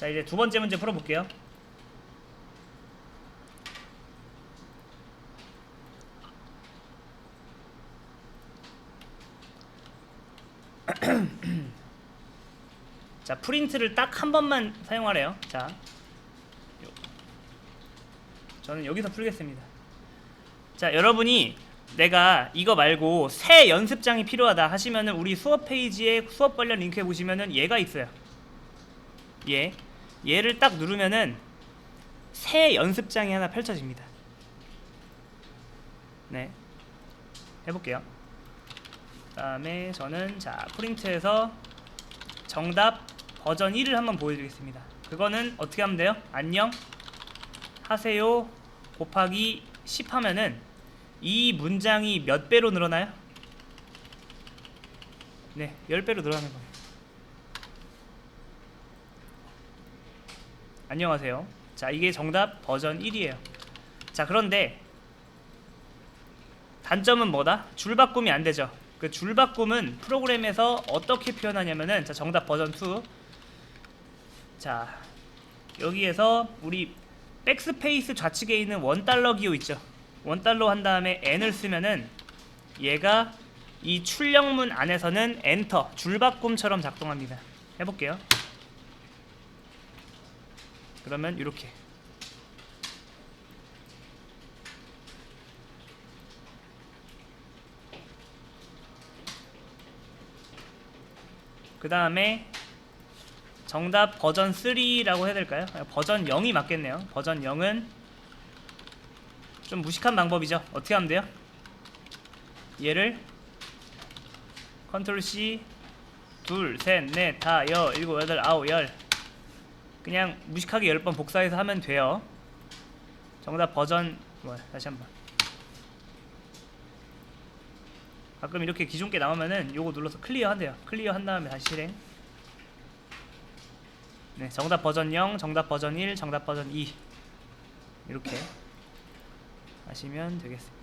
자 이제 두 번째 문제 풀어볼게요. 자 프린트를 딱 한 번만 사용하래요. 자 요- 저는 여기서 풀겠습니다. 자 여러분이 내가 이거 말고 새 연습장이 필요하다 하시면은 우리 수업 페이지에 수업 관련 링크에 보시면은 얘가 있어요. 얘 얘를 딱 누르면은 새 연습장이 하나 펼쳐집니다. 네 해볼게요. 그 다음에 저는 자 프린트해서 정답 버전 1을 한번 보여드리겠습니다. 그거는 어떻게 하면 돼요? 안녕 하세요 곱하기 10 하면은 이 문장이 몇 배로 늘어나요? 네, 10배로 늘어나는 거예요. 안녕하세요. 자, 이게 정답 버전 1이에요. 자, 그런데 단점은 뭐다? 줄 바꿈이 안 되죠. 그 줄 바꿈은 프로그램에서 어떻게 표현하냐면은 자, 정답 버전 2. 자, 여기에서 우리 백스페이스 좌측에 있는 원달러 기호 있죠. 원달러 한 다음에 n을 쓰면은 얘가 이 출력문 안에서는 엔터 줄 바꿈처럼 작동합니다. 해볼게요. 그러면 이렇게 그 다음에 정답 버전 3라고 해야 될까요? 버전 0이 맞겠네요. 버전 0은 좀 무식한 방법이죠. 어떻게 하면 돼요? 얘를 컨트롤 C 둘, 셋, 넷, 다, 여, 일곱, 여덟, 아홉, 열 그냥 무식하게 열번 복사해서 하면 돼요. 정답 버전 뭐 다시 한번 가끔 이렇게 기존 게 나오면은 요거 눌러서 클리어 한대요. 클리어 한 다음에 다시 실행. 네, 정답 버전 0, 정답 버전 1, 정답 버전 2 이렇게 하시면 되겠습니다.